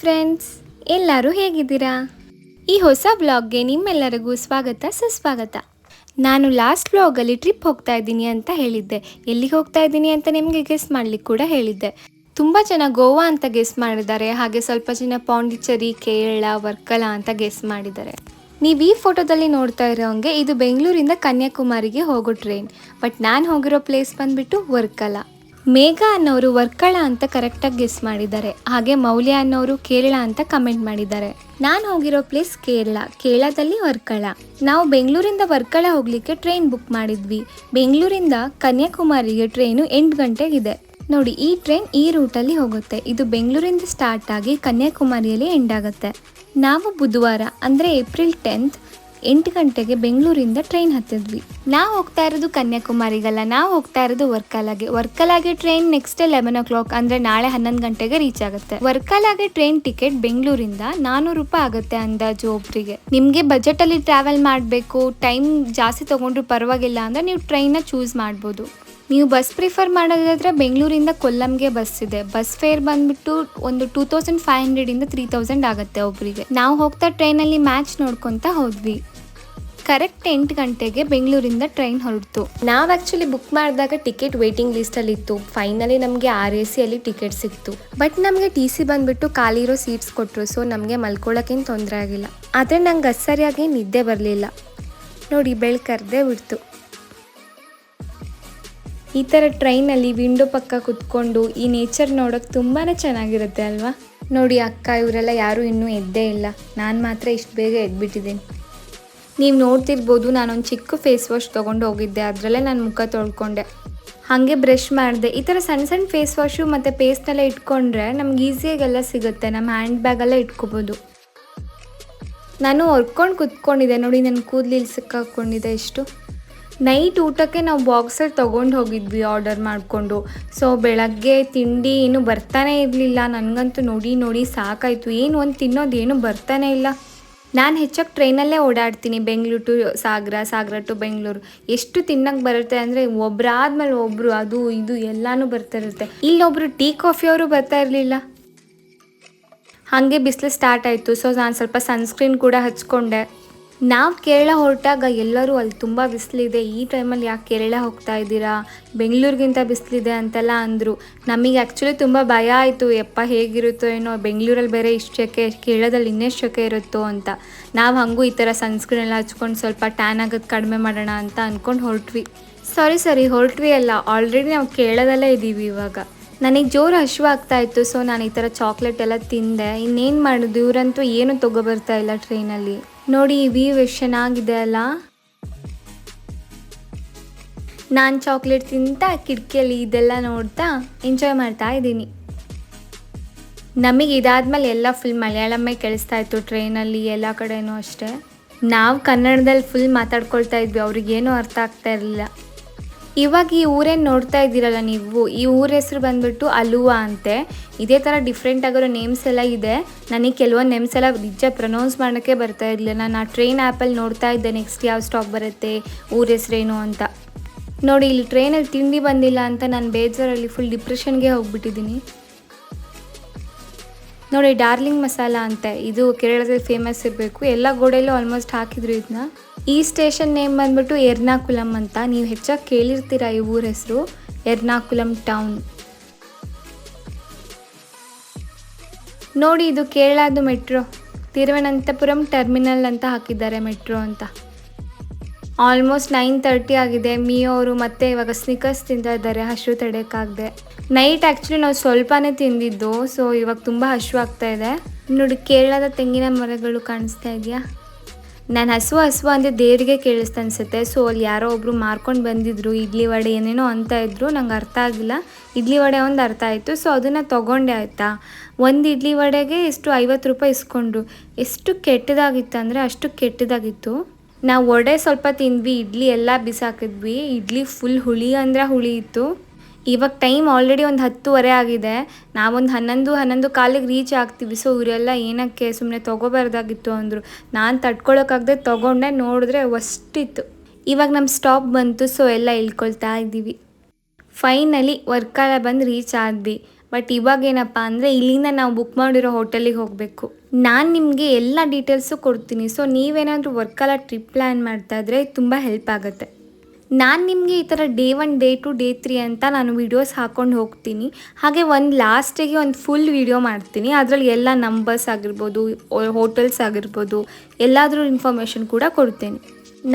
Friends ಎಲ್ಲರೂ ಹೇಗಿದ್ದೀರಾ? ಈ ಹೊಸ ಬ್ಲಾಗ್ಗೆ ನಿಮ್ಮೆಲ್ಲರಿಗೂ ಸ್ವಾಗತ, ಸುಸ್ವಾಗತ. ನಾನು ಲಾಸ್ಟ್ ಬ್ಲಾಗಲ್ಲಿ ಟ್ರಿಪ್ ಹೋಗ್ತಾ ಇದ್ದೀನಿ ಅಂತ ಹೇಳಿದ್ದೆ. ಎಲ್ಲಿಗೆ ಹೋಗ್ತಾ ಇದ್ದೀನಿ ಅಂತ ನಿಮಗೆ ಗೆಸ್ ಮಾಡ್ಲಿಕ್ಕೆ ಕೂಡ ಹೇಳಿದ್ದೆ. ತುಂಬ ಜನ ಗೋವಾ ಅಂತ ಗೆಸ್ ಮಾಡಿದ್ದಾರೆ, ಹಾಗೆ ಸ್ವಲ್ಪ ಜನ ಪಾಂಡಿಚೇರಿ, ಕೇರಳ, ವರ್ಕಲ ಅಂತ ಗೆಸ್ ಮಾಡಿದ್ದಾರೆ. ನೀವು ಈ ಫೋಟೋದಲ್ಲಿ ನೋಡ್ತಾ ಇರೋಂಗೆ ಇದು ಬೆಂಗಳೂರಿಂದ ಕನ್ಯಾಕುಮಾರಿಗೆ ಹೋಗೋ ಟ್ರೈನ್ ಬಟ್ ನಾನು ಹೋಗಿರೋ ಪ್ಲೇಸ್ ಬಂದುಬಿಟ್ಟು ವರ್ಕಲ. ಮೇಘ ಅನ್ನೋರು ವರ್ಕಳ ಅಂತ ಕರೆಕ್ಟಾಗಿ ಗೆಸ್ ಮಾಡಿದ್ದಾರೆ. ಹಾಗೆ ಮೌಲ್ಯ ಅನ್ನೋರು ಕೇರಳ ಅಂತ ಕಮೆಂಟ್ ಮಾಡಿದ್ದಾರೆ. ನಾನು ಹೋಗಿರೋ ಪ್ಲೇಸ್ ಕೇರಳ. ಕೇರಳದಲ್ಲಿ ವರ್ಕಳ. ನಾವು ಬೆಂಗಳೂರಿಂದ ವರ್ಕಳ ಹೋಗ್ಲಿಕ್ಕೆ ಟ್ರೈನ್ ಬುಕ್ ಮಾಡಿದ್ವಿ. ಬೆಂಗಳೂರಿಂದ ಕನ್ಯಾಕುಮಾರಿಗೆ ಟ್ರೈನು ಎಂಟು ಗಂಟೆಗಿದೆ. ನೋಡಿ, ಈ ಟ್ರೈನ್ ಈ ರೂಟಲ್ಲಿ ಹೋಗುತ್ತೆ. ಇದು ಬೆಂಗಳೂರಿಂದ ಸ್ಟಾರ್ಟ್ ಆಗಿ ಕನ್ಯಾಕುಮಾರಿಯಲ್ಲಿ ಎಂಡ್ ಆಗುತ್ತೆ. ನಾವು ಬುಧವಾರ, ಅಂದರೆ ಏಪ್ರಿಲ್ ಟೆಂತ್ ಎಂಟು ಗಂಟೆಗೆ ಬೆಂಗಳೂರಿಂದ ಟ್ರೈನ್ ಹತ್ತಿದ್ವಿ. ನಾವು ಹೋಗ್ತಾ ಇರೋದು ಕನ್ಯಾಕುಮಾರಿಗಲ್ಲ, ನಾವು ಹೋಗ್ತಾ ಇರೋದು ವರ್ಕಲಾಗೆ. ವರ್ಕಲಾಗೆ train next eleven o'clock ಅಂದ್ರೆ ನಾಳೆ ಹನ್ನೊಂದು ಗಂಟೆಗೆ ರೀಚ್ ಆಗುತ್ತೆ. ವರ್ಕಲಾಗೆ ಟ್ರೈನ್ ಟಿಕೆಟ್ ಬೆಂಗಳೂರಿಂದ ನಾನೂರು ರೂಪಾಯಿ ಆಗುತ್ತೆ ಅಂದಾಜು ಒಬ್ರಿಗೆ. ನಿಮಗೆ ಬಜೆಟಲ್ಲಿ ಟ್ರಾವೆಲ್ ಮಾಡಬೇಕು ಟೈಮ್ ಜಾಸ್ತಿ ತಗೊಂಡ್ರು ಪರವಾಗಿಲ್ಲ ಅಂದ್ರೆ ನೀವು ಟ್ರೈನ್ನ ಚೂಸ್ ಮಾಡ್ಬೋದು. ನೀವು ಬಸ್ ಪ್ರಿಫರ್ ಮಾಡೋದಾದ್ರೆ ಬೆಂಗಳೂರಿಂದ ಕೊಲ್ಲಂಗೆ ಬಸ್ ಇದೆ. ಬಸ್ ಫೇರ್ ಬಂದ್ಬಿಟ್ಟು ಒಂದು ಟೂ ತೌಸಂಡ್ ಫೈವ್ ಹಂಡ್ರೆಡಿಂದ ತ್ರೀ ತೌಸಂಡ್ ಆಗುತ್ತೆ ಒಬ್ಬರಿಗೆ ನಾವು ಹೋಗ್ತಾ ಟ್ರೈನಲ್ಲಿ ಮ್ಯಾಚ್ ನೋಡ್ಕೊತಾ ಹೋದ್ವಿ. ಕರೆಕ್ಟ್ ಎಂಟು ಗಂಟೆಗೆ ಬೆಂಗಳೂರಿಂದ ಟ್ರೈನ್ ಹೊರಡ್ತು. ನಾವು ಆ್ಯಕ್ಚುಲಿ ಬುಕ್ ಮಾಡಿದಾಗ ಟಿಕೆಟ್ ವೇಟಿಂಗ್ ಲಿಸ್ಟಲ್ಲಿ ಇತ್ತು. ಫೈನಲಿ ನಮಗೆ ಆರ್ ಎ ಸಿಯಲ್ಲಿ ಟಿಕೆಟ್ ಸಿಕ್ತು. ಬಟ್ ನಮಗೆ ಟಿ ಸಿ ಬಂದ್ಬಿಟ್ಟು ಖಾಲಿ ಇರೋ ಸೀಟ್ಸ್ ಕೊಟ್ಟರು ಸೊ ನಮಗೆ ಮಲ್ಕೊಳ್ಳೋಕ್ಕೇನು ತೊಂದರೆ ಆಗಿಲ್ಲ. ಆದರೆ ನಂಗೆ ಸರಿಯಾಗಿ ನಿದ್ದೆ ಬರಲಿಲ್ಲ. ನೋಡಿ, ಬೆಳ್ಕರ್ದೆ ಬಿಡ್ತು ಈ ಥರ ಟ್ರೈನಲ್ಲಿ ವಿಂಡೋ ಪಕ್ಕ ಕುತ್ಕೊಂಡು ಈ ನೇಚರ್ ನೋಡೋಕೆ ತುಂಬಾ ಚೆನ್ನಾಗಿರುತ್ತೆ ಅಲ್ವಾ? ನೋಡಿ, ಅಕ್ಕ ಇವರೆಲ್ಲ ಯಾರೂ ಇನ್ನೂ ಎದ್ದೇ ಇಲ್ಲ. ನಾನು ಮಾತ್ರ ಇಷ್ಟು ಬೇಗ ಎದ್ಬಿಟ್ಟಿದ್ದೀನಿ. ನೀವು ನೋಡ್ತಿರ್ಬೋದು, ನಾನೊಂದು ಚಿಕ್ಕ ಫೇಸ್ ವಾಶ್ ತೊಗೊಂಡು ಹೋಗಿದ್ದೆ. ಅದರಲ್ಲೇ ನಾನು ಮುಖ ತೊಳ್ಕೊಂಡೆ. ಹಾಗೆ ಬ್ರಷ್ ಮಾಡಿದೆ. ಈ ಥರ ಸಣ್ಣ ಸಣ್ಣ ಫೇಸ್ ವಾಶು ಮತ್ತು ಪೇಸ್ಟ್ನೆಲ್ಲ ಇಟ್ಕೊಂಡ್ರೆ ನಮ್ಗೆ ಈಸಿಯಾಗೆಲ್ಲ ಸಿಗುತ್ತೆ. ನಮ್ಮ ಹ್ಯಾಂಡ್ ಬ್ಯಾಗೆಲ್ಲ ಇಟ್ಕೋಬೋದು. ನಾನು ಹೊರ್ಕೊಂಡು ಕುತ್ಕೊಂಡಿದ್ದೆ. ನೋಡಿ ನನ್ನ ಸುಕ್ಕ ಸಿಕ್ಕಾಕೊಂಡಿದೆ ಎಷ್ಟು ನೈಟ್ ಊಟಕ್ಕೆ ನಾವು ಬಾಕ್ಸಲ್ಲಿ ತೊಗೊಂಡು ಹೋಗಿದ್ವಿ ಆರ್ಡರ್ ಮಾಡಿಕೊಂಡು. ಸೊ ಬೆಳಗ್ಗೆ ತಿಂಡಿ ಏನು ಬರ್ತಾನೆ ಇರಲಿಲ್ಲ. ನನಗಂತೂ ನೋಡಿ ನೋಡಿ ಸಾಕಾಯಿತು. ಏನು ಒಂದು ತಿನ್ನೋದು ಏನು ಬರ್ತಾನೆ ಇಲ್ಲ. ನಾನು ಹೆಚ್ಚಾಗಿ ಟ್ರೈನಲ್ಲೇ ಓಡಾಡ್ತೀನಿ, ಬೆಂಗಳೂರು ಟು ಸಾಗರ ಸಾಗರ ಟು ಬೆಂಗಳೂರು. ಎಷ್ಟು ತಿನ್ನಕ್ಕೆ ಬರುತ್ತೆ ಅಂದರೆ ಒಬ್ಬರಾದ್ಮೇಲೆ ಒಬ್ಬರು ಅದು ಇದು ಎಲ್ಲನೂ ಬರ್ತಾ ಇರುತ್ತೆ. ಇಲ್ಲೊಬ್ರು ಟೀ, ಕಾಫಿ ಅವರು ಬರ್ತಾ ಇರಲಿಲ್ಲ. ಹಾಗೆ ಬಿಸಿಲು ಸ್ಟಾರ್ಟ್ ಆಯಿತು. ಸೊ ನಾನು ಸ್ವಲ್ಪ ಸನ್ಸ್ಕ್ರೀನ್ ಕೂಡ ಹಚ್ಕೊಂಡೆ. ನಾವು ಕೇರಳ ಹೊರಟಾಗ ಎಲ್ಲರೂ ಅಲ್ಲಿ ತುಂಬ ಬಿಸಿಲಿದೆ. ಈ ಟೈಮಲ್ಲಿ ಯಾಕೆ ಕೇರಳ ಹೋಗ್ತಾ ಇದ್ದೀರಾ? ಬೆಂಗಳೂರಿಗಿಂತ ಬಿಸಿಲಿದೆ ಅಂತೆಲ್ಲ ಅಂದರು. ನಮಗೆ ಆ್ಯಕ್ಚುಲಿ ತುಂಬ ಭಯ ಆಯಿತು. ಯಪ್ಪ ಹೇಗಿರುತ್ತೋ ಏನೋ, ಬೆಂಗಳೂರಲ್ಲಿ ಬೇರೆ ಇಷ್ಟು ಶೆಕೆ ಕೇರಳದಲ್ಲಿ ಇನ್ನೆಷ್ಟು ಶೆಕೆ ಇರುತ್ತೋ ಅಂತ. ನಾವು ಹಾಗೂ ಈ ಥರ ಸನ್ಸ್ಕ್ರೀನ್ ಎಲ್ಲ ಹಚ್ಕೊಂಡು ಸ್ವಲ್ಪ ಟ್ಯಾನ್ ಆಗೋದು ಕಡಿಮೆ ಮಾಡೋಣ ಅಂತ ಅಂದ್ಕೊಂಡು ಹೊರಟ್ವಿ. ಸಾರಿ ಸರಿ ಹೊರಟ್ವಿ ಅಲ್ಲ. ಆಲ್ರೆಡಿ ನಾವು ಕೇರಳದಲ್ಲೇ ಇದ್ದೀವಿ ಇವಾಗ. ನನಗೆ ಜೋರು ಹಶು ಇತ್ತು. ಸೊ ನಾನು ಈ ಥರ ಚಾಕ್ಲೇಟ್ ಎಲ್ಲ ತಿಂದೆ. ಇನ್ನೇನು ಮಾಡೋದು? ಇವರಂತೂ ಏನು ತೊಗೊಬರ್ತಾ ಇಲ್ಲ ಟ್ರೈನಲ್ಲಿ ನೋಡಿ, ಈ ವ್ಯೂ ಎಷ್ಟು ಚೆನ್ನಾಗಿದೆ ಅಲ್ಲ? ನಾನು ಚಾಕ್ಲೇಟ್ ತಿಂತಾ, ಕಿಟಕಿಯಲ್ಲಿ ಇದೆಲ್ಲ ನೋಡ್ತಾ ಎಂಜಾಯ್ ಮಾಡ್ತಾ ಇದ್ದೀನಿ. ನಮಗೆ ಇದಾದ್ಮೇಲೆ ಎಲ್ಲ ಫುಲ್ ಮಲಯಾಳಮೇ ಕೇಳಿಸ್ತಾ ಇತ್ತು ಟ್ರೈನಲ್ಲಿ ಎಲ್ಲ ಕಡೆನೂ ಅಷ್ಟೇ. ನಾವು ಕನ್ನಡದಲ್ಲಿ ಫುಲ್ ಮಾತಾಡ್ಕೊಳ್ತಾ ಇದ್ವಿ, ಅವ್ರಿಗೇನೂ ಅರ್ಥ ಆಗ್ತಾ ಇರಲಿಲ್ಲ. ಇವಾಗ ಈ ಊರೇನು ನೋಡ್ತಾ ಇದ್ದೀರಲ್ಲ ನೀವು, ಈ ಊರ ಹೆಸರು ಬಂದ್ಬಿಟ್ಟು ಅಲುವಾ ಅಂತೆ. ಇದೇ ಥರ ಡಿಫ್ರೆಂಟ್ ಆಗಿರೋ ನೇಮ್ಸ್ ಎಲ್ಲ ಇದೆ. ನನಗೆ ಕೆಲವೊಂದು ನೇಮ್ಸ್ ಎಲ್ಲ ನಿಜ ಪ್ರೊನೌನ್ಸ್ ಮಾಡೋಕ್ಕೆ ಬರ್ತಾ ಇರಲಿಲ್ಲ. ನಾನು ಆ ಟ್ರೈನ್ ಆ್ಯಪಲ್ಲಿ ನೋಡ್ತಾ ಇದ್ದೆ ನೆಕ್ಸ್ಟ್ ಯಾವ ಸ್ಟಾಪ್ ಬರುತ್ತೆ, ಊರ ಹೆಸರೇನು ಅಂತ. ನೋಡಿ, ಇಲ್ಲಿ ಟ್ರೈನಲ್ಲಿ ತಿಂಡಿ ಬಂದಿಲ್ಲ ಅಂತ ನಾನು ಬೇಜಾರಲ್ಲಿ ಫುಲ್ ಡಿಪ್ರೆಷನ್ಗೆ ಹೋಗ್ಬಿಟ್ಟಿದ್ದೀನಿ. ನೋಡಿ, ಡಾರ್ಲಿಂಗ್ ಮಸಾಲ ಅಂತ. ಇದು ಕೇರಳದಲ್ಲಿ ಫೇಮಸ್ ಇರಬೇಕು. ಎಲ್ಲ ಗೋಡೆಯಲ್ಲೂ ಆಲ್ಮೋಸ್ಟ್ ಹಾಕಿದ್ರು ಇದನ್ನ ಈ ಸ್ಟೇಷನ್ ನೇಮ್ ಬಂದ್ಬಿಟ್ಟು ಎರ್ನಾಕುಲಂ ಅಂತ. ನೀವು ಹೆಚ್ಚಾಗಿ ಕೇಳಿರ್ತೀರ ಈ ಊರ ಹೆಸರು? ಎರ್ನಾಕುಲಂ ಟೌನ್ ನೋಡಿ, ಇದು ಕೇರಳದ ಮೆಟ್ರೋ ತಿರುವನಂತಪುರಂ ಟರ್ಮಿನಲ್ ಅಂತ ಹಾಕಿದ್ದಾರೆ ಮೆಟ್ರೋ ಅಂತ. ಆಲ್ಮೋಸ್ಟ್ ನೈನ್ ತರ್ಟಿ ಆಗಿದೆ. ಮೀ ಅವರು ಮತ್ತೆ ಇವಾಗ ಸ್ನಿಕರ್ಸ್ ತಿಂತ ಇದ್ದಾರೆ. ಹಸಿರು ತಡೆಯೋಕ್ಕಾಗದೆ ನೈಟ್ ಆ್ಯಕ್ಚುಲಿ ನಾವು ಸ್ವಲ್ಪನೇ ತಿಂದಿದ್ದು ಸೊ ಇವಾಗ ತುಂಬ ಹಸು ಇದೆ. ನೋಡಿ, ಕೇರಳದ ತೆಂಗಿನ ಮರಗಳು ಕಾಣಿಸ್ತಾ ಇದೆಯಾ? ನಾನು ಹಸು ಹಸುವ ಅಂದರೆ ದೇವರಿಗೆ ಕೇಳಿಸ್ತಾ ಅನಿಸುತ್ತೆ. ಸೊ ಅಲ್ಲಿ ಯಾರೋ ಒಬ್ಬರು ಮಾರ್ಕೊಂಡು ಬಂದಿದ್ರು, ಇಡ್ಲಿ ವಡೆ ಏನೇನೋ ಅಂತ ಇದ್ರು, ನಂಗೆ ಅರ್ಥ ಆಗಿಲ್ಲ. ಇಡ್ಲಿ ವಡೆ ಒಂದು ಅರ್ಥ ಆಯಿತು ಸೊ ಅದನ್ನು ತೊಗೊಂಡೆ ಆಯಿತಾ? ಒಂದು ಇಡ್ಲಿ ವಡೆಗೆ ಎಷ್ಟು ಐವತ್ತು ರೂಪಾಯಿ ಇಸ್ಕೊಂಡ್ರು. ಎಷ್ಟು ಕೆಟ್ಟದಾಗಿತ್ತು ಅಂದರೆ ಅಷ್ಟು ಕೆಟ್ಟದಾಗಿತ್ತು. ನಾವು ವಡೆ ಸ್ವಲ್ಪ ತಿಂದ್ವಿ, ಇಡ್ಲಿ ಎಲ್ಲ ಬಿಸಾಕಿದ್ವಿ. ಇಡ್ಲಿ ಫುಲ್ ಹುಳಿ ಅಂದರೆ ಹುಳಿ ಇತ್ತು. ಇವಾಗ ಟೈಮ್ ಆಲ್ರೆಡಿ ಒಂದು ಹತ್ತುವರೆ ಆಗಿದೆ. ನಾವೊಂದು ಹನ್ನೊಂದು ಹನ್ನೊಂದು ಕಾಲಿಗೆ ರೀಚ್ ಆಗ್ತೀವಿ. ಸೊ ಇವರೆಲ್ಲ ಏನಕ್ಕೆ ಸುಮ್ಮನೆ ತೊಗೋಬಾರ್ದಾಗಿತ್ತು ಅಂದರು. ನಾನು ತಡ್ಕೊಳಕ್ಕಾಗದೆ ತೊಗೊಂಡೆ, ನೋಡಿದ್ರೆ ಅಷ್ಟಿತ್ತು ಇವಾಗ ನಮ್ಮ ಸ್ಟಾಪ್ ಬಂತು ಸೊ ಎಲ್ಲ ಇಳ್ಕೊಳ್ತಾ ಇದ್ದೀವಿ. ಫೈನಲಿ ವರ್ಕಾಲ ಬಂದು ರೀಚ್ ಆದ್ವಿ. ಬಟ್ ಇವಾಗ ಏನಪ್ಪ ಅಂದರೆ, ಇಲ್ಲಿಂದ ನಾವು ಬುಕ್ ಮಾಡಿರೋ ಹೋಟೆಲಿಗೆ ಹೋಗಬೇಕು. ನಾನು ನಿಮಗೆ ಎಲ್ಲ ಡೀಟೇಲ್ಸು ಕೊಡ್ತೀನಿ. ಸೊ ನೀವೇನಾದರೂ ವರ್ಕಲ್ಲ ಟ್ರಿಪ್ ಪ್ಲ್ಯಾನ್ ಮಾಡ್ತಾ ಇದ್ರೆ ತುಂಬ ಹೆಲ್ಪ್ ಆಗುತ್ತೆ. ನಾನು ನಿಮಗೆ ಈ ಥರ day one day two day three ಅಂತ ನಾನು ವೀಡಿಯೋಸ್ ಹಾಕ್ಕೊಂಡು ಹೋಗ್ತೀನಿ. ಹಾಗೆ ಒಂದು ಲಾಸ್ಟಿಗೆ ಒಂದು ಫುಲ್ ವೀಡಿಯೋ ಮಾಡ್ತೀನಿ. ಅದರಲ್ಲಿ ಎಲ್ಲ ನಂಬರ್ಸ್ ಆಗಿರ್ಬೋದು ಹೋಟೆಲ್ಸ್ ಆಗಿರ್ಬೋದು, ಎಲ್ಲಾದರೂ ಇನ್ಫಾರ್ಮೇಷನ್ ಕೂಡ ಕೊಡ್ತೇನೆ.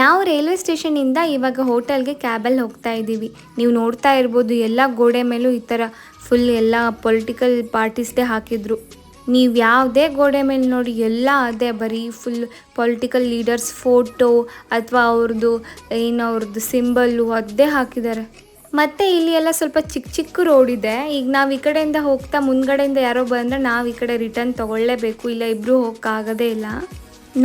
ನಾವು ರೈಲ್ವೆ ಸ್ಟೇಷನಿಂದ ಇವಾಗ ಹೋಟೆಲ್ಗೆ ಕ್ಯಾಬಲ್ಲಿ ಹೋಗ್ತಾ ಇದ್ದೀವಿ. ನೀವು ನೋಡ್ತಾ ಇರ್ಬೋದು, ಎಲ್ಲ ಗೋಡೆ ಮೇಲೂ ಈ ಥರ ಫುಲ್ ಎಲ್ಲ ಪೊಲಿಟಿಕಲ್ ಪಾರ್ಟೀಸ್ಗೆ ಹಾಕಿದ್ರು. ನೀವು ಯಾವುದೇ ಗೋಡೆ ಮೇಲೆ ನೋಡಿ ಎಲ್ಲ ಅದೇ, ಬರೀ ಫುಲ್ ಪೊಲಿಟಿಕಲ್ ಲೀಡರ್ಸ್ ಫೋಟೋ ಅಥವಾ ಅವ್ರದ್ದು ಏನು ಅವ್ರದ್ದು ಸಿಂಬಲ್ಲು ಅದೇ ಹಾಕಿದ್ದಾರೆ ಮತ್ತು ಇಲ್ಲಿ ಎಲ್ಲ ಸ್ವಲ್ಪ ಚಿಕ್ಕ ಚಿಕ್ಕ ರೋಡ್ ಇದೆ. ಈಗ ನಾವು ಈ ಕಡೆಯಿಂದ ಹೋಗ್ತಾ ಮುಂದ್ಗಡೆಯಿಂದ ಯಾರೋ ಬಂದರೆ ನಾವು ಈ ಕಡೆ ರಿಟರ್ನ್ ತೊಗೊಳ್ಳೇಬೇಕು. ಇಲ್ಲ ಇಬ್ಬರು ಹೋಗೋಕ್ಕಾಗೋದೇ ಇಲ್ಲ.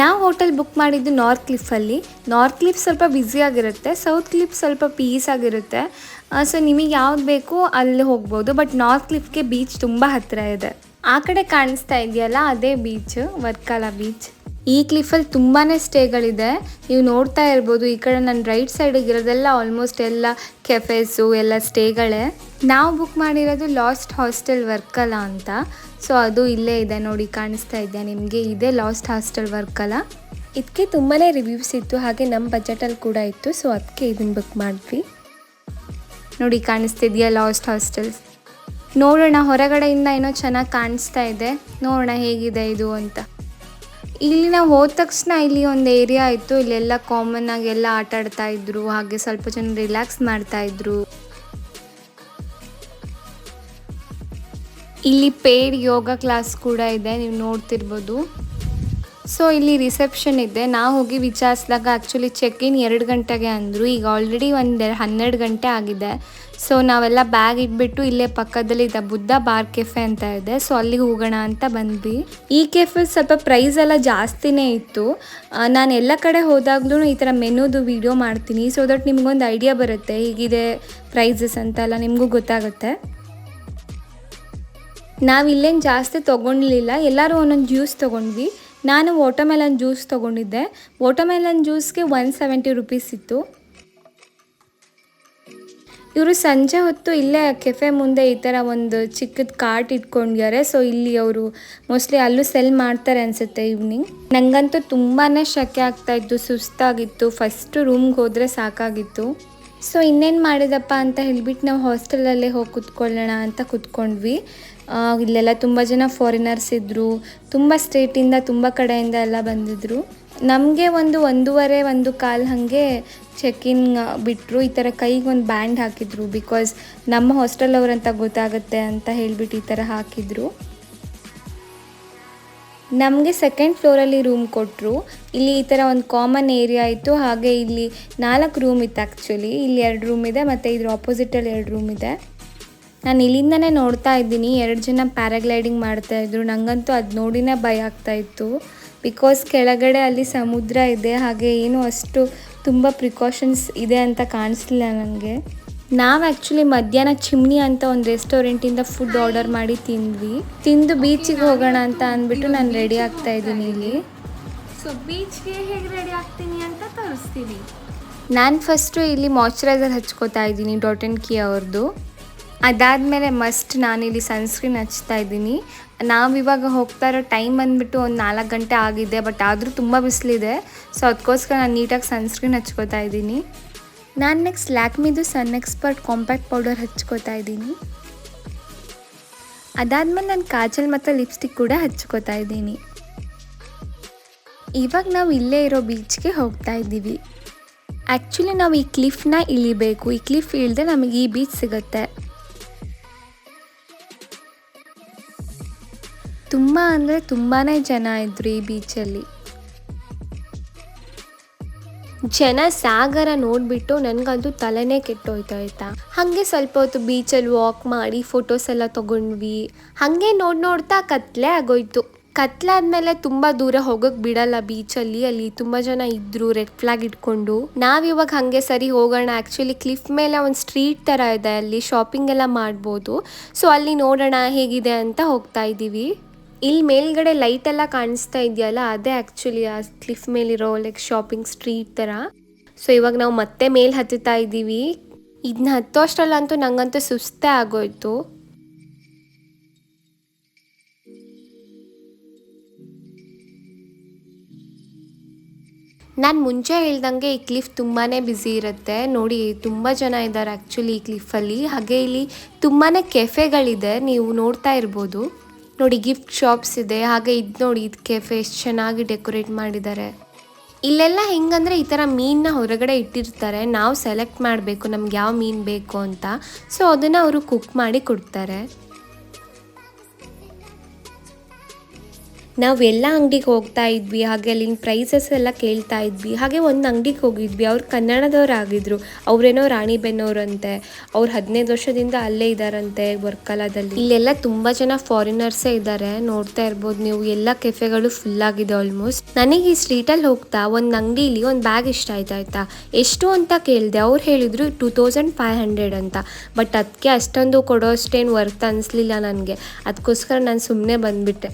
ನಾವು ಹೋಟೆಲ್ ಬುಕ್ ಮಾಡಿದ್ದು ನಾರ್ತ್ ಕ್ಲಿಫಲ್ಲಿ ನಾರ್ತ್ ಕ್ಲಿಫ್ ಸ್ವಲ್ಪ ಬ್ಯುಸಿ ಆಗಿರುತ್ತೆ. ಸೌತ್ ಕ್ಲಿಫ್ ಸ್ವಲ್ಪ ಪೀಸ್ ಆಗಿರುತ್ತೆ. ಸೊ ನಿಮಗೆ ಯಾವ್ದು ಬೇಕೋ ಅಲ್ಲಿ ಹೋಗ್ಬೋದು. ಬಟ್ ನಾರ್ತ್ ಕ್ಲಿಫ್ಗೆ ಬೀಚ್ ತುಂಬ ಹತ್ತಿರ ಇದೆ. ಆ ಕಡೆ ಕಾಣಿಸ್ತಾ ಇದೆಯಲ್ಲ, ಅದೇ ಬೀಚ್ ವರ್ಕಾಲ ಬೀಚ್ ಈ ಕ್ಲಿಫಲ್ಲಿ ತುಂಬಾ ಸ್ಟೇಗಳಿದೆ ನೀವು ನೋಡ್ತಾ ಇರ್ಬೋದು, ಈ ಕಡೆ ನನ್ನ ರೈಟ್ ಸೈಡಿಗೆ ಇರೋದೆಲ್ಲ ಆಲ್ಮೋಸ್ಟ್ ಎಲ್ಲ ಕೆಫೆಸು ಎಲ್ಲ ಸ್ಟೇಗಳೇ ನಾವು ಬುಕ್ ಮಾಡಿರೋದು ಲಾಸ್ಟ್ ಹಾಸ್ಟೆಲ್ ವರ್ಕಲ ಅಂತ. ಸೊ ಅದು ಇಲ್ಲೇ ಇದೆ ನೋಡಿ, ಕಾಣಿಸ್ತಾ ಇದೆಯಾ ನಿಮಗೆ ಇದೆ ಲಾಸ್ಟ್ ಹಾಸ್ಟೆಲ್ ವರ್ಕಲ ಇದಕ್ಕೆ ತುಂಬಾ ರಿವ್ಯೂಸ್ ಇತ್ತು, ಹಾಗೆ ನಮ್ಮ ಬಜೆಟಲ್ಲಿ ಕೂಡ ಇತ್ತು. ಸೊ ಅದಕ್ಕೆ ಇದನ್ನು ಬುಕ್ ಮಾಡಿದ್ವಿ. ನೋಡಿ, ಕಾಣಿಸ್ತಿದೆಯಾ ಲಾಸ್ಟ್ ಹಾಸ್ಟೆಲ್ಸ್ ನೋಡೋಣ, ಹೊರಗಡೆಯಿಂದ ಏನೋ ಚೆನ್ನಾಗಿ ಕಾಣಿಸ್ತಾ ಇದೆ. ನೋಡೋಣ ಹೇಗಿದೆ ಇದು ಅಂತ. ಇಲ್ಲಿ ನಾವು ಹೋದ ತಕ್ಷಣ ಇಲ್ಲಿ ಒಂದು ಏರಿಯಾ ಇತ್ತು. ಇಲ್ಲೆಲ್ಲ ಕಾಮನ್ ಆಗಿ ಎಲ್ಲ ಆಟ ಆಡ್ತಾ ಇದ್ರು. ಹಾಗೆ ಸ್ವಲ್ಪ ಜನ ರಿಲ್ಯಾಕ್ಸ್ ಮಾಡ್ತಾ ಇದ್ರು. ಇಲ್ಲಿ ಪೇಡ್ ಯೋಗ ಕ್ಲಾಸ್ ಕೂಡ ಇದೆ. ನೀವು ನೋಡ್ತಿರ್ಬೋದು. ಸೊ ಇಲ್ಲಿ ರಿಸೆಪ್ಷನ್ ಇದೆ. ನಾ ಹೋಗಿ ವಿಚಾರಿಸಿದಾಗ ಆ್ಯಕ್ಚುಲಿ ಚೆಕ್ ಇನ್ ಎರಡು ಗಂಟೆಗೆ ಅಂದರು. ಈಗ ಆಲ್ರೆಡಿ ಒಂದು ಹನ್ನೆರಡು ಗಂಟೆ ಆಗಿದೆ. ಸೊ ನಾವೆಲ್ಲ ಬ್ಯಾಗ್ ಇಟ್ಬಿಟ್ಟು ಇಲ್ಲೇ ಪಕ್ಕದಲ್ಲಿ ಇದೆ ಬುದ್ಧ ಬಾರ್ ಕೆಫೆ ಅಂತ ಇದೆ. ಸೊ ಅಲ್ಲಿಗೆ ಹೋಗೋಣ ಅಂತ ಬಂದ್ವಿ. ಈ ಕೆಫೆ ಸ್ವಲ್ಪ ಪ್ರೈಸ್ ಎಲ್ಲ ಜಾಸ್ತಿನೇ ಇತ್ತು. ನಾನು ಎಲ್ಲ ಕಡೆ ಹೋದಾಗ್ಲೂ ಈ ಥರ ಮೆನುದು ವಿಡಿಯೋ ಮಾಡ್ತೀನಿ. ಸೊ ದಟ್ ನಿಮ್ಗೊಂದು ಐಡಿಯಾ ಬರುತ್ತೆ. ಹೀಗಿದೆ ಪ್ರೈಸಸ್ ಅಂತೆಲ್ಲ ನಿಮಗೂ ಗೊತ್ತಾಗುತ್ತೆ. ನಾವು ಇಲ್ಲೇನು ಜಾಸ್ತಿ ತೊಗೊಳ್ಲಿಲ್ಲ ಎಲ್ಲರೂ ಒಂದೊಂದು ಜ್ಯೂಸ್ ತೊಗೊಂಡ್ವಿ. ನಾನು ವಾಟರ್ಮೆಲನ್ ಜ್ಯೂಸ್ ತೊಗೊಂಡಿದ್ದೆ. ವಾಟರ್ಮೆಲನ್ ಜ್ಯೂಸ್ಗೆ ಒನ್ ಸೆವೆಂಟಿ ರುಪೀಸ್ ಇತ್ತು. ಇವರು ಸಂಜೆ ಹೊತ್ತು ಇಲ್ಲೇ ಕೆಫೆ ಮುಂದೆ ಈ ಥರ ಒಂದು ಚಿಕ್ಕದ ಕಾರ್ಟ್ ಇಟ್ಕೊಂಡಿದ್ದಾರೆ. ಸೊ ಇಲ್ಲಿ ಅವರು ಮೋಸ್ಟ್ಲಿ ಅಲ್ಲೂ ಸೆಲ್ ಮಾಡ್ತಾರೆ ಅನಿಸುತ್ತೆ ಈವ್ನಿಂಗ್ ನನಗಂತೂ ತುಂಬಾ ಶೆಕೆ ಆಗ್ತಾ ಇತ್ತು, ಸುಸ್ತಾಗಿತ್ತು. ಫಸ್ಟು ರೂಮ್ಗೆ ಹೋದರೆ ಸಾಕಾಗಿತ್ತು. ಸೊ ಇನ್ನೇನು ಮಾಡಿದಪ್ಪ ಅಂತ ಹೇಳ್ಬಿಟ್ಟು ನಾವು ಹಾಸ್ಟೆಲಲ್ಲೇ ಹೋಗಿ ಕುತ್ಕೊಳ್ಳೋಣ ಅಂತ ಕುತ್ಕೊಂಡ್ವಿ. ಇಲ್ಲೆಲ್ಲ ತುಂಬ ಜನ ಫಾರಿನರ್ಸ್ ಇದ್ದರು ತುಂಬ ಸ್ಟೇಟಿಂದ ತುಂಬ ಕಡೆಯಿಂದ ಎಲ್ಲ ಬಂದಿದ್ದರು ನಮಗೆ ಒಂದು ಒಂದೂವರೆ, ಒಂದು ಕಾಲು ಹಾಗೆ ಚೆಕ್ ಇನ್ ಬಿಟ್ಟರು ಈ ಥರ ಕೈಗೆ ಒಂದು ಬ್ಯಾಂಡ್ ಹಾಕಿದ್ರು ಬಿಕಾಸ್ ನಮ್ಮ ಹಾಸ್ಟೆಲ್ ಅವರಂತ ಗೊತ್ತಾಗುತ್ತೆ ಅಂತ ಹೇಳಿಬಿಟ್ಟು ಈ ಥರ ಹಾಕಿದರು. ನಮಗೆ ಸೆಕೆಂಡ್ ಫ್ಲೋರಲ್ಲಿ ರೂಮ್ ಕೊಟ್ಟರು ಇಲ್ಲಿ ಈ ಥರ ಒಂದು ಕಾಮನ್ ಏರಿಯಾ ಇತ್ತು. ಹಾಗೆ ಇಲ್ಲಿ ನಾಲ್ಕು ರೂಮ್ ಇತ್ತು ಆ್ಯಕ್ಚುಲಿ ಇಲ್ಲಿ ಎರಡು ರೂಮ್ ಇದೆ, ಮತ್ತು ಇದ್ರ ಆಪೋಸಿಟಲ್ಲಿ ಎರಡು ರೂಮ್ ಇದೆ. ನಾನು ಇಲ್ಲಿಂದನೇ ನೋಡ್ತಾ ಇದ್ದೀನಿ. ಎರಡು ಜನ ಪ್ಯಾರಾಗ್ಲೈಡಿಂಗ್ ಮಾಡ್ತಾ ಇದ್ರು. ನನಗಂತೂ ಅದು ನೋಡಿನೇ ಭಯ ಆಗ್ತಾ ಇತ್ತು. ಬಿಕಾಸ್ ಕೆಳಗಡೆ ಅಲ್ಲಿ ಸಮುದ್ರ ಇದೆ ಹಾಗೆ ಏನು ಅಷ್ಟು ತುಂಬ ಪ್ರಿಕಾಷನ್ಸ್ ಇದೆ ಅಂತ ಕಾಣಿಸ್ಲಿಲ್ಲ ನನಗೆ ನಾವು ಆ್ಯಕ್ಚುಲಿ ಮಧ್ಯಾಹ್ನ ಚಿಮ್ನಿ ಅಂತ ಒಂದು ರೆಸ್ಟೋರೆಂಟಿಂದ ಫುಡ್ ಆರ್ಡರ್ ಮಾಡಿ ತಿಂದ್ವಿ. ತಿಂದು ಬೀಚಿಗೆ ಹೋಗೋಣ ಅಂತ ಅಂದ್ಬಿಟ್ಟು ನಾನು ರೆಡಿ ಆಗ್ತಾ ಇದ್ದೀನಿ ಇಲ್ಲಿ. ಸೊ ಬೀಚ್ಗೆ ಹೇಗೆ ರೆಡಿ ಆಗ್ತೀನಿ ಅಂತ ತೋರಿಸ್ತೀನಿ. ನಾನು ಫಸ್ಟು ಇಲ್ಲಿ ಮಾಯ್ಚರೈಸರ್ ಹಚ್ಕೋತಾ ಇದ್ದೀನಿ ಡಾಟ್ ಆ್ಯಂಡ್ ಕಿ ಅವ್ರದ್ದು ಅದಾದಮೇಲೆ ಮಸ್ಟ್ ನಾನಿಲ್ಲಿ ಸನ್ಸ್ಕ್ರೀನ್ ಹಚ್ತಾ ಇದ್ದೀನಿ. ನಾವಿವಾಗ ಹೋಗ್ತಾ ಇರೋ ಟೈಮ್ ಬಂದುಬಿಟ್ಟು ಒಂದು ನಾಲ್ಕು ಗಂಟೆ ಆಗಿದೆ ಬಟ್ ಆದರೂ ತುಂಬ ಬಿಸಿಲಿದೆ. ಸೊ ಅದಕ್ಕೋಸ್ಕರ ನಾನು ನೀಟಾಗಿ ಸನ್ಸ್ಕ್ರೀನ್ ಹಚ್ಕೋತಾ ಇದ್ದೀನಿ. ನಾನು ನೆಕ್ಸ್ಟ್ ಲ್ಯಾಕ್ಮಿದು ಸನ್ ಎಕ್ಸ್ಪರ್ಟ್ ಕಾಂಪ್ಯಾಕ್ಟ್ ಪೌಡರ್ ಹಚ್ಕೋತಾ ಇದ್ದೀನಿ. ಅದಾದಮೇಲೆ ನಾನು ಕಾಜಲ್ ಮತ್ತು ಲಿಪ್ಸ್ಟಿಕ್ ಕೂಡ ಹಚ್ಕೋತಾ ಇದ್ದೀನಿ. ಇವಾಗ ನಾವು ಇಲ್ಲೇ ಇರೋ ಬೀಚ್ಗೆ ಹೋಗ್ತಾ ಇದ್ದೀವಿ. ಆ್ಯಕ್ಚುಲಿ ನಾವು ಈ ಕ್ಲಿಫ್ನ ಇಳಿಬೇಕು. ಈ ಕ್ಲಿಫ್ ಇಳಿದ್ರೆ ನಮಗೆ ಈ ಬೀಚ್ ಸಿಗುತ್ತೆ. ತುಂಬ ಅಂದರೆ ತುಂಬಾ ಜನ ಇದ್ರು ಈ ಬೀಚಲ್ಲಿ ಜನ ಸಾಗರ ನೋಡಿಬಿಟ್ಟು ನನಗಂತೂ ತಲೆನೇ ಕೆಟ್ಟೋಯ್ತು ಆಯ್ತಾ. ಹಾಗೆ ಸ್ವಲ್ಪ ಹೊತ್ತು ಬೀಚಲ್ಲಿ ವಾಕ್ ಮಾಡಿ ಫೋಟೋಸ್ ಎಲ್ಲ ತೊಗೊಂಡ್ವಿ. ಹಾಗೆ ನೋಡಿ ನೋಡ್ತಾ ಕತ್ಲೆ ಆಗೋಯ್ತು. ಕತ್ಲಾದ್ಮೇಲೆ ತುಂಬ ದೂರ ಹೋಗೋಕೆ ಬಿಡಲ್ಲ ಬೀಚಲ್ಲಿ ಅಲ್ಲಿ ತುಂಬ ಜನ ಇದ್ರು ರೆಡ್ ಫ್ಲಾಗ್ ಇಟ್ಕೊಂಡು. ನಾವಿವಾಗ ಹಾಗೆ ಸರಿ ಹೋಗೋಣ ಆ್ಯಕ್ಚುಲಿ ಕ್ಲಿಫ್ ಮೇಲೆ ಒಂದು ಸ್ಟ್ರೀಟ್ ಥರ ಇದೆ, ಅಲ್ಲಿ ಶಾಪಿಂಗ್ ಎಲ್ಲ ಮಾಡ್ಬೋದು. ಸೊ ಅಲ್ಲಿ ನೋಡೋಣ ಹೇಗಿದೆ ಅಂತ ಹೋಗ್ತಾ ಇದ್ದೀವಿ. ಇಲ್ಲಿ ಮೇಲ್ಗಡೆ ಲೈಟ್ ಎಲ್ಲ ಕಾಣಿಸ್ತಾ ಇದೆಯಲ್ಲ, ಅದೇ ಆ್ಯಕ್ಚುಲಿ ಆ ಕ್ಲಿಫ್ ಮೇಲಿರೋ ಲೈಕ್ ಶಾಪಿಂಗ್ ಸ್ಟ್ರೀಟ್ ಥರ. ಸೊ ಇವಾಗ ನಾವು ಮತ್ತೆ ಮೇಲೆ ಹತ್ತುತ್ತಾ ಇದ್ದೀವಿ. ಇದನ್ನ ಹತ್ತೋ ಅಷ್ಟರಲ್ಲಂತೂ ನಂಗಂತೂ ಸುಸ್ತೇ ಆಗೋಯ್ತು. ನಾನು ಮುಂಚೆ ಹೇಳ್ದಂಗೆ ಈ ಕ್ಲಿಫ್ ತುಂಬಾ ಬ್ಯುಸಿ ಇರುತ್ತೆ. ನೋಡಿ, ತುಂಬ ಜನ ಇದ್ದಾರೆ ಆ್ಯಕ್ಚುಲಿ ಈ ಕ್ಲಿಫಲ್ಲಿ ಹಾಗೆ ಇಲ್ಲಿ ತುಂಬಾ ಕೆಫೆಗಳಿದೆ ನೀವು ನೋಡ್ತಾ ಇರ್ಬೋದು. ನೋಡಿ ಗಿಫ್ಟ್ ಶಾಪ್ಸ್ ಇದೆ, ಹಾಗೆ ಇದು ನೋಡಿ ಇದು ಕೆಫೆ ಎಷ್ಟು ಚೆನ್ನಾಗಿ ಡೆಕೋರೇಟ್ ಮಾಡಿದ್ದಾರೆ. ಇಲ್ಲೆಲ್ಲ ಹೆಂಗಂದ್ರೆ ಈ ಥರ ಮೀನನ್ನ ಹೊರಗಡೆ ಇಟ್ಟಿರ್ತಾರೆ, ನಾವು ಸೆಲೆಕ್ಟ್ ಮಾಡಬೇಕು ನಮ್ಗೆ ಯಾವ ಮೀನು ಬೇಕು ಅಂತ. ಸೊ ಅದನ್ನು ಅವರು ಕುಕ್ ಮಾಡಿ ಕೊಡ್ತಾರೆ. ನಾವು ಎಲ್ಲ ಅಂಗಡಿಗೆ ಹೋಗ್ತಾ ಇದ್ವಿ, ಹಾಗೆ ಅಲ್ಲಿನ ಪ್ರೈಸಸ್ ಎಲ್ಲ ಕೇಳ್ತಾ ಇದ್ವಿ, ಹಾಗೆ ಒಂದು ಅಂಗಡಿಗೆ ಹೋಗಿದ್ವಿ. ಅವ್ರು ಕನ್ನಡದವ್ರು ಆಗಿದ್ರು ಅವರೇನೋ ರಾಣಿಬೆನ್ನೂರಂತೆ, ಅವ್ರು ಹದಿನೈದು ವರ್ಷದಿಂದ ಅಲ್ಲೇ ಇದ್ದಾರಂತೆ ವರ್ಕಲಾದಲ್ಲಿ ಇಲ್ಲೆಲ್ಲ ತುಂಬ ಜನ ಫಾರಿನರ್ಸೇ ಇದ್ದಾರೆ ನೋಡ್ತಾ ಇರ್ಬೋದು ನೀವು. ಎಲ್ಲ ಕೆಫೆಗಳು ಫುಲ್ ಆಗಿದೆ ಆಲ್ಮೋಸ್ಟ್ ನನಗೆ ಈ ಸ್ಟ್ರೀಟಲ್ಲಿ ಹೋಗ್ತಾ, ಒಂದು ಅಂಗಡಿಲಿ ಒಂದು ಬ್ಯಾಗ್ ಇಷ್ಟ ಆಯ್ತು, ಆಯ್ತಾ? ಎಷ್ಟು ಅಂತ ಕೇಳಿದೆ. ಅವ್ರು ಹೇಳಿದ್ರು ಟೂ ತೌಸಂಡ್ ಫೈವ್ ಹಂಡ್ರೆಡ್ ಅಂತ. ಬಟ್ ಅದಕ್ಕೆ ಅಷ್ಟೊಂದು ಕೊಡೋ ಅಷ್ಟೇನು ವರ್ತ್ ಅನಿಸ್ಲಿಲ್ಲ ನನಗೆ. ಅದಕ್ಕೋಸ್ಕರ ನಾನು ಸುಮ್ಮನೆ ಬಂದುಬಿಟ್ಟೆ.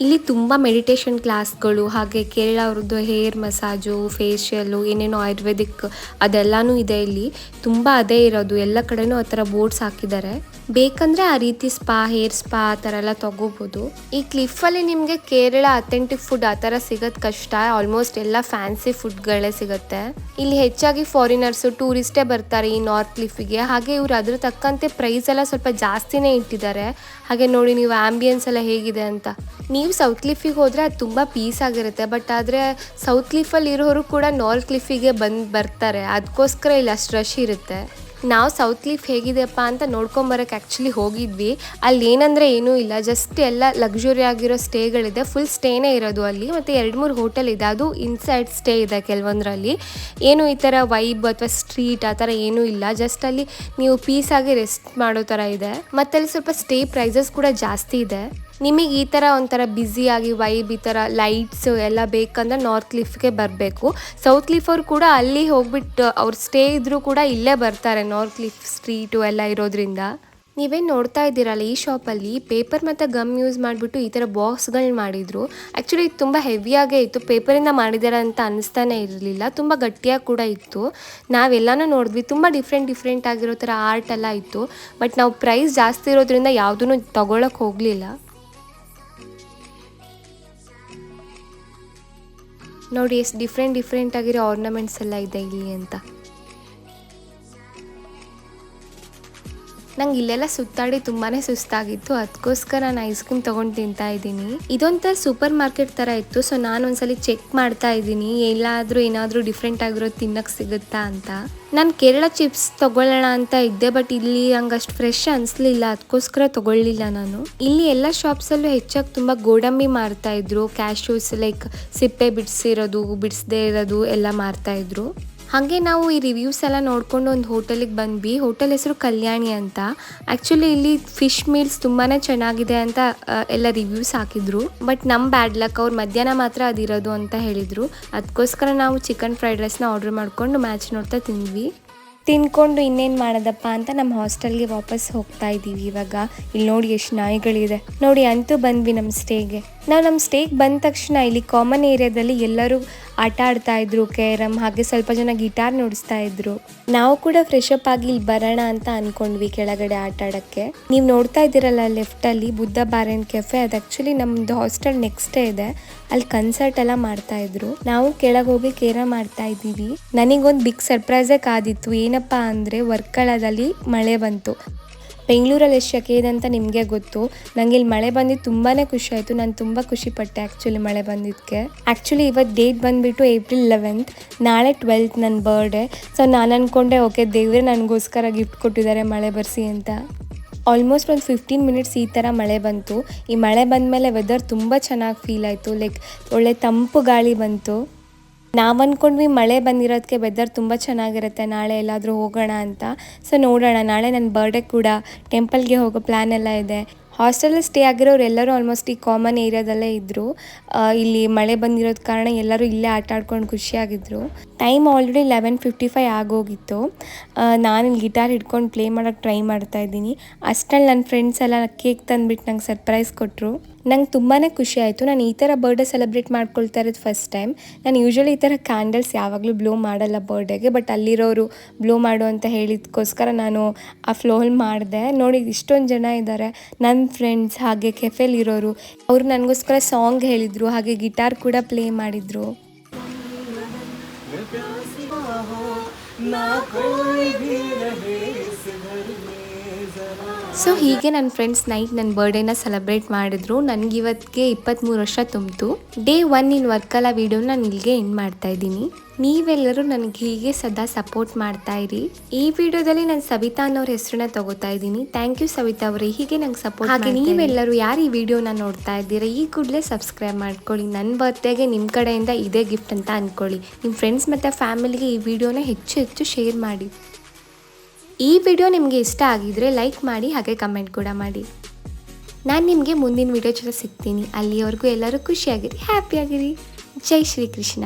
ಇಲ್ಲಿ ತುಂಬ ಮೆಡಿಟೇಷನ್ ಕ್ಲಾಸ್ಗಳು ಹಾಗೆ ಕೇರಳ ಅವ್ರದ್ದು ಹೇರ್ ಮಸಾಜು ಫೇಶಿಯಲ್ಲು ಏನೇನು ಆಯುರ್ವೇದಿಕ್ ಅದೆಲ್ಲನೂ ಇದೆ ಇಲ್ಲಿ. ತುಂಬ ಅದೇ ಇರೋದು. ಎಲ್ಲ ಕಡೆನೂ ಆ ಥರ ಬೋರ್ಡ್ಸ್ ಹಾಕಿದ್ದಾರೆ. ಬೇಕಂದರೆ ಆ ರೀತಿ ಸ್ಪಾ ಹೇರ್ ಸ್ಪಾ ಆ ಥರ ಎಲ್ಲ ತೊಗೋಬೋದು. ಈ ಕ್ಲಿಫಲ್ಲಿ ನಿಮಗೆ ಕೇರಳ ಅಥೆಂಟಿಕ್ ಫುಡ್ ಆ ಥರ ಸಿಗೋದು ಕಷ್ಟ. ಆಲ್ಮೋಸ್ಟ್ ಎಲ್ಲ ಫ್ಯಾನ್ಸಿ ಫುಡ್ಗಳೇ ಸಿಗುತ್ತೆ. ಇಲ್ಲಿ ಹೆಚ್ಚಾಗಿ ಫಾರಿನರ್ಸು ಟೂರಿಸ್ಟೇ ಬರ್ತಾರೆ ಈ ನಾರ್ತ್ ಕ್ಲಿಫಿಗೆ ಹಾಗೆ ಇವ್ರು ಅದ್ರ ತಕ್ಕಂತೆ ಪ್ರೈಸ್ ಎಲ್ಲ ಸ್ವಲ್ಪ ಜಾಸ್ತಿನೇ ಇಟ್ಟಿದ್ದಾರೆ. ಹಾಗೆ ನೋಡಿ ನೀವು ಆಂಬಿಯನ್ಸ್ ಎಲ್ಲ ಹೇಗಿದೆ ಅಂತ. ನೀವು ಸೌತ್ ಕ್ಲಿಫಿಗೆ ಹೋದರೆ ಅದು ತುಂಬ ಪೀಸ್ ಆಗಿರುತ್ತೆ. ಬಟ್ ಆದರೆ ಸೌತ್ ಕ್ಲಿಫಲ್ಲಿ ಇರೋರು ಕೂಡ ನಾರ್ತ್ ಕ್ಲಿಫಿಗೆ ಬಂದು ಬರ್ತಾರೆ. ಅದಕ್ಕೋಸ್ಕರ ಇಲ್ಲಿ ಅಷ್ಟು ರಶ್ ಇರುತ್ತೆ. ನಾವು ಸೌತ್ ಕ್ಲಿಫ್ ಹೇಗಿದೆಯಪ್ಪ ಅಂತ ನೋಡ್ಕೊಂಬರಕ್ಕೆ ಆ್ಯಕ್ಚುಲಿ ಹೋಗಿದ್ವಿ. ಅಲ್ಲಿ ಏನಂದರೆ ಏನೂ ಇಲ್ಲ. ಜಸ್ಟ್ ಎಲ್ಲ ಲಕ್ಸುರಿ ಆಗಿರೋ ಸ್ಟೇಗಳಿದೆ ಫುಲ್ ಸ್ಟೇನೇ ಇರೋದು ಅಲ್ಲಿ. ಮತ್ತು ಎರಡು ಮೂರು ಹೋಟೆಲ್ ಇದೆ. ಅದು ಇನ್ಸೈಡ್ ಸ್ಟೇ ಇದೆ ಕೆಲವೊಂದರಲ್ಲಿ. ಏನು ಈ ಥರ ವೈಬ್ ಅಥವಾ ಸ್ಟ್ರೀಟ್ ಆ ಥರ ಏನೂ ಇಲ್ಲ. ಜಸ್ಟ್ ಅಲ್ಲಿ ನೀವು ಪೀಸಾಗಿ ರೆಸ್ಟ್ ಮಾಡೋ ಥರ ಇದೆ. ಮತ್ತು ಅಲ್ಲಿ ಸ್ವಲ್ಪ ಸ್ಟೇ ಪ್ರೈಸಸ್ ಕೂಡ ಜಾಸ್ತಿ ಇದೆ. ನಿಮಗೆ ಈ ಥರ ಒಂಥರ ಬ್ಯುಸಿಯಾಗಿ ವೈಬ್ ಈ ಥರ ಲೈಟ್ಸ್ ಎಲ್ಲ ಬೇಕಂದ್ರೆ ನಾರ್ತ್ ಲಿಫ್ಗೆ ಬರಬೇಕು. ಸೌತ್ ಕ್ಲಿಫ್ ಅವ್ರು ಕೂಡ ಅಲ್ಲಿ ಹೋಗ್ಬಿಟ್ಟು ಅವ್ರು ಸ್ಟೇ ಇದ್ದರೂ ಕೂಡ ಇಲ್ಲೇ ಬರ್ತಾರೆ ನಾರ್ತ್ ಕ್ಲಿಫ್ ಸ್ಟ್ರೀಟು ಎಲ್ಲ ಇರೋದ್ರಿಂದ. ನೀವೇನು ನೋಡ್ತಾ ಇದ್ದೀರಲ್ಲ ಈ ಶಾಪಲ್ಲಿ ಪೇಪರ್ ಮತ್ತು ಗಮ್ ಯೂಸ್ ಮಾಡಿಬಿಟ್ಟು ಈ ಥರ ಬಾಕ್ಸ್ಗಳನ್ನ ಮಾಡಿದರು. ಆ್ಯಕ್ಚುಲಿ ಇದು ತುಂಬ ಹೆವಿಯಾಗೇ ಇತ್ತು. ಪೇಪರಿಂದ ಮಾಡಿದ್ದಾರೆ ಅಂತ ಅನ್ನಿಸ್ತಾನೆ ಇರಲಿಲ್ಲ. ತುಂಬ ಗಟ್ಟಿಯಾಗಿ ಕೂಡ ಇತ್ತು. ನಾವೆಲ್ಲನೂ ನೋಡಿದ್ವಿ. ತುಂಬ ಡಿಫ್ರೆಂಟ್ ಡಿಫ್ರೆಂಟ್ ಆಗಿರೋ ಥರ ಆರ್ಟ್ ಎಲ್ಲ ಇತ್ತು. ಬಟ್ ನಾವು ಪ್ರೈಸ್ ಜಾಸ್ತಿ ಇರೋದ್ರಿಂದ ಯಾವುದೂ ತೊಗೊಳಕ್ಕೆ ಹೋಗಲಿಲ್ಲ. ನೋಡಿ ಎಷ್ಟು ಡಿಫ್ರೆಂಟ್ ಡಿಫ್ರೆಂಟ್ ಆಗಿರೋ ಆರ್ನಮೆಂಟ್ಸ್ ಎಲ್ಲ ಇದೆ ಇಲ್ಲಿ ಅಂತ. ನಂಗೆ ಇಲ್ಲೆಲ್ಲ ಸುತ್ತಾಡಿ ತುಂಬಾನೇ ಸುಸ್ತಾಗಿತ್ತು. ಅದಕ್ಕೋಸ್ಕರ ನಾನು ಐಸ್ ಕ್ರೀಮ್ ತಗೊಂಡು ತಿಂತಾ ಇದ್ದೀನಿ. ಇದೊಂಥರ ಸೂಪರ್ ಮಾರ್ಕೆಟ್ ಥರ ಇತ್ತು. ಸೊ ನಾನು ಒಂದ್ಸಲಿ ಚೆಕ್ ಮಾಡ್ತಾ ಇದ್ದೀನಿ. ಎಲ್ಲಾದರೂ ಏನಾದರೂ ಡಿಫ್ರೆಂಟ್ ಆಗಿರೋ ತಿನ್ನಕ್ಕೆ ಸಿಗುತ್ತಾ ಅಂತ. ನಾನು ಕೇರಳ ಚಿಪ್ಸ್ ತಗೊಳ್ಳೋಣ ಅಂತ ಇದ್ದೆ ಬಟ್ ಇಲ್ಲಿ ಅಷ್ಟು ಫ್ರೆಶ್ ಅನಿಸ್ಲಿಲ್ಲ. ಅದಕ್ಕೋಸ್ಕರ ತಗೊಳ್ಳಿಲ್ಲ ನಾನು. ಇಲ್ಲಿ ಎಲ್ಲ ಶಾಪ್ಸಲ್ಲೂ ಹೆಚ್ಚಾಗಿ ತುಂಬ ಗೋಡಂಬಿ ಮಾರ್ತಾ ಇದ್ರು. ಕ್ಯಾಶ್ಯೂಸ್ ಲೈಕ್ ಸಿಪ್ಪೆ ಬಿಡಿಸಿರೋದು, ಬಿಡಿಸದೇ ಇರೋದು ಎಲ್ಲ ಮಾರ್ತಾ ಇದ್ರು. ಹಾಗೆ ನಾವು ಈ ರಿವ್ಯೂಸ್ ಎಲ್ಲ ನೋಡ್ಕೊಂಡು ಒಂದು ಹೋಟೆಲಿಗೆ ಬಂದ್ವಿ. ಹೋಟೆಲ್ ಹೆಸರು ಕಲ್ಯಾಣಿ ಅಂತ. ಆ್ಯಕ್ಚುಲಿ ಇಲ್ಲಿ ಫಿಶ್ ಮೀಲ್ಸ್ ತುಂಬಾ ಚೆನ್ನಾಗಿದೆ ಅಂತ ಎಲ್ಲ ರಿವ್ಯೂಸ್ ಹಾಕಿದ್ರು. ಬಟ್ ನಮ್ಮ ಬ್ಯಾಡ್ ಲಕ್ ಅವ್ರು ಮಧ್ಯಾಹ್ನ ಮಾತ್ರ ಅದಿರೋದು ಅಂತ ಹೇಳಿದರು. ಅದಕ್ಕೋಸ್ಕರ ನಾವು ಚಿಕನ್ ಫ್ರೈಡ್ ರೈಸ್ನ ಆರ್ಡ್ರ್ ಮಾಡಿಕೊಂಡು ಮ್ಯಾಚ್ ನೋಡ್ತಾ ತಿಂದ್ವಿ. ತಿನ್ಕೊಂಡು ಇನ್ನೇನು ಮಾಡೋದಪ್ಪ ಅಂತ ನಮ್ಮ ಹಾಸ್ಟೆಲ್ಗೆ ವಾಪಸ್ ಹೋಗ್ತಾ ಇದ್ದೀವಿ ಇವಾಗ. ಇಲ್ಲಿ ನೋಡಿ ಎಷ್ಟು ನಾಯಿಗಳಿದೆ. ನೋಡಿ ಅಂತೂ ಬಂದ್ವಿ ನಮ್ಮ ಸ್ಟೇಗೆ. ನಾವು ನಮ್ಮ ಸ್ಟೇಗೆ ಬಂದ ತಕ್ಷಣ ಇಲ್ಲಿ ಕಾಮನ್ ಏರಿಯಾದಲ್ಲಿ ಎಲ್ಲರೂ ಆಟ ಆಡ್ತಾ ಇದ್ರು ಕೇರಮ್ ಹಾಗೆ ಸ್ವಲ್ಪ ಜನ ಗಿಟಾರ್ ನುಡಿಸ್ತಾ ಇದ್ರು. ನಾವು ಕೂಡ ಫ್ರೆಶ್ ಆಗಿ ಇಲ್ಲಿ ಬರೋಣ ಅಂತ ಅನ್ಕೊಂಡ್ವಿ ಕೆಳಗಡೆ ಆಟ ಆಡಕ್ಕೆ. ನೀವು ನೋಡ್ತಾ ಇದ್ದೀರಲ್ಲ ಲೆಫ್ಟಲ್ಲಿ ಬುದ್ಧ ಬಾರ್ ಕೆಫೆ, ಅದು ಆ್ಯಕ್ಚುಲಿ ನಮ್ಮದು ಹಾಸ್ಟೆಲ್ ನೆಕ್ಸ್ಟೇ ಇದೆ. ಅಲ್ಲಿ ಕನ್ಸರ್ಟ್ ಎಲ್ಲ ಮಾಡ್ತಾ ಇದ್ರು. ನಾವು ಕೆಳಗೆ ಹೋಗಿ ಕೇರ ಮಾಡ್ತಾ ಇದ್ದೀವಿ. ನನಗೊಂದು ಬಿಗ್ ಸರ್ಪ್ರೈಸೇ ಕಾದಿತ್ತು. ಏನಪ್ಪ ಅಂದರೆ ವರ್ಕಳದಲ್ಲಿ ಮಳೆ ಬಂತು. ಬೆಂಗಳೂರಲ್ಲಿ ಎಷ್ಟು ಅಂತ ನಿಮಗೆ ಗೊತ್ತು. ನನಗೆ ಇಲ್ಲಿ ಮಳೆ ಬಂದಿದ್ದು ತುಂಬಾ ಖುಷಿ ಆಯಿತು. ನಾನು ತುಂಬ ಖುಷಿ ಪಟ್ಟೆ ಆ್ಯಕ್ಚುಲಿ ಮಳೆ ಬಂದಿದ್ದಕ್ಕೆ ಆ್ಯಕ್ಚುಲಿ ಇವತ್ತು ಡೇಟ್ ಬಂದುಬಿಟ್ಟು ಏಪ್ರಿಲ್ ಲೆವೆಂತ್ ನಾಳೆ ಟ್ವೆಲ್ತ್ ನನ್ನ ಬರ್ಡೇ ಸೊ ನಾನು ಅಂದ್ಕೊಂಡೆ ಓಕೆ ದೇವರೇ ನನಗೋಸ್ಕರ ಗಿಫ್ಟ್ ಕೊಟ್ಟಿದ್ದಾರೆ ಮಳೆ ಬರ್ಸಿ ಅಂತ. ಆಲ್ಮೋಸ್ಟ್ ಒಂದು ಫಿಫ್ಟೀನ್ ಮಿನಿಟ್ಸ್ ಈ ಥರ ಮಳೆ ಬಂತು. ಈ ಮಳೆ ಬಂದ ಮೇಲೆ ವೆದರ್ ತುಂಬ ಚೆನ್ನಾಗಿ ಫೀಲ್ ಆಯಿತು. ಲೈಕ್ ಒಳ್ಳೆ ತಂಪು ಗಾಳಿ ಬಂತು. ನಾವು ಅಂದ್ಕೊಂಡ್ವಿ ಮಳೆ ಬಂದಿರೋದಕ್ಕೆ ವೆದರ್ ತುಂಬ ಚೆನ್ನಾಗಿರುತ್ತೆ. ನಾಳೆ ಎಲ್ಲಾದರೂ ಹೋಗೋಣ ಅಂತ. ಸೊ ನೋಡೋಣ. ನಾಳೆ ನನ್ನ ಬರ್ಡೇ ಕೂಡ ಟೆಂಪಲ್ಗೆ ಹೋಗೋ ಪ್ಲ್ಯಾನ್ ಎಲ್ಲ ಇದೆ. ಹಾಸ್ಟೆಲಲ್ಲಿ ಸ್ಟೇ ಆಗಿರೋರು ಎಲ್ಲರೂ ಆಲ್ಮೋಸ್ಟ್ ಈ ಕಾಮನ್ ಏರಿಯಾದಲ್ಲೇ ಇದ್ದರು ಇಲ್ಲಿ ಮಳೆ ಬಂದಿರೋದ ಕಾರಣ ಎಲ್ಲರೂ ಇಲ್ಲೇ ಆಟ ಆಡ್ಕೊಂಡು ಖುಷಿಯಾಗಿದ್ದರು time already eleven fifty five ಆಗೋಗಿತ್ತು. ನಾನು ಇಲ್ಲಿ ಗಿಟಾರ್ ಹಿಡ್ಕೊಂಡು ಪ್ಲೇ ಮಾಡೋಕ್ಕೆ ಟ್ರೈ ಮಾಡ್ತಾ ಇದ್ದೀನಿ. ಅಷ್ಟರಲ್ಲಿ ನನ್ನ ಫ್ರೆಂಡ್ಸ್ ಎಲ್ಲ ಕೇಕ್ ತಂದುಬಿಟ್ಟು ನಂಗೆ ಸರ್ಪ್ರೈಸ್ ಕೊಟ್ಟರು ನಂಗೆ ತುಂಬಾ ಖುಷಿ ಆಯಿತು. ನಾನು ಈ ಥರ ಬರ್ಡೇ ಸೆಲೆಬ್ರೇಟ್ ಮಾಡ್ಕೊಳ್ತಾ ಇರೋದು ಫಸ್ಟ್ ಟೈಮ್ ನಾನು ಯೂಶ್ವಲಿ ಈ ಥರ ಕ್ಯಾಂಡಲ್ಸ್ ಯಾವಾಗಲೂ ಬ್ಲೋ ಮಾಡಲ್ಲ ಬರ್ಡೇಗೆ ಬಟ್ ಅಲ್ಲಿರೋರು ಬ್ಲೋ ಮಾಡು ಅಂತ ಹೇಳಿದಕ್ಕೋಸ್ಕರ ನಾನು ಆ ಫ್ಲೋಲ್ ಮಾಡಿದೆ. ನೋಡಿ, ಇಷ್ಟೊಂದು ಜನ ಇದ್ದಾರೆ ನನ್ನ ಫ್ರೆಂಡ್ಸ್ ಹಾಗೆ ಕೆಫೆಲಿರೋರು ಅವರು ನನಗೋಸ್ಕರ ಸಾಂಗ್ ಹೇಳಿದರು, ಹಾಗೆ ಗಿಟಾರ್ ಕೂಡ ಪ್ಲೇ ಮಾಡಿದರು. ना कोई भी रहे ಸೊ ಹೀಗೆ ನನ್ನ ಫ್ರೆಂಡ್ಸ್ ನೈಟ್ ನನ್ನ ಬರ್ಡೇನ ಸೆಲೆಬ್ರೇಟ್ ಮಾಡಿದ್ರು. ನನಗಿವತ್ತಿಗೆ ಇಪ್ಪತ್ತ್ಮೂರು ವರ್ಷ ತುಂಬಿತು. ಡೇ ಒನ್ ಇನ್ ವರ್ಕಲ್ಲ ವೀಡಿಯೋನ ನಾನು ಇಲ್ಲಿಗೆ ಎಂಡ್ ಮಾಡ್ತಾ ಇದ್ದೀನಿ. ನೀವೆಲ್ಲರೂ ನನಗೆ ಹೀಗೆ ಸದಾ ಸಪೋರ್ಟ್ ಮಾಡ್ತಾ ಇರಿ. ಈ ವಿಡಿಯೋದಲ್ಲಿ ನಾನು ಸವಿತಾ ಅನ್ನೋರ ಹೆಸರನ್ನ ತಗೋತಾ ಇದ್ದೀನಿ. ಥ್ಯಾಂಕ್ ಯು ಸವಿತಾ ಅವರೇ ಹೀಗೆ ನಂಗೆ ಸಪೋರ್ಟ್ ಹಾಗೆ ನೀವೆಲ್ಲರೂ ಯಾರು ಈ ವಿಡಿಯೋನ ನೋಡ್ತಾ ಇದ್ದೀರಾ ಈ ಕೂಡಲೇ ಸಬ್ಸ್ಕ್ರೈಬ್ ಮಾಡ್ಕೊಳ್ಳಿ. ನನ್ನ ಬರ್ತ್ಡೇಗೆ ನಿಮ್ಮ ಕಡೆಯಿಂದ ಇದೇ ಗಿಫ್ಟ್ ಅಂತ ಅಂದ್ಕೊಳ್ಳಿ ನಿಮ್ಮ ಫ್ರೆಂಡ್ಸ್ ಮತ್ತು ಫ್ಯಾಮಿಲಿಗೆ ಈ ವಿಡಿಯೋನ ಹೆಚ್ಚು ಹೆಚ್ಚು ಶೇರ್ ಮಾಡಿ. ಈ ವಿಡಿಯೋ ನಿಮಗೆ ಇಷ್ಟ ಆಗಿದ್ರೆ ಲೈಕ್ ಮಾಡಿ ಹಾಗೆ ಕಮೆಂಟ್ ಕೂಡ ಮಾಡಿ. ನಾನು ನಿಮಗೆ ಮುಂದಿನ ವಿಡಿಯೋ ಜೊತೆ ಸಿಗ್ತೀನಿ. ಅಲ್ಲಿವರೆಗೂ ಎಲ್ಲರೂ ಖುಷಿಯಾಗಿರಿ, ಹ್ಯಾಪಿಯಾಗಿರಿ. ಜೈ ಶ್ರೀಕೃಷ್ಣ.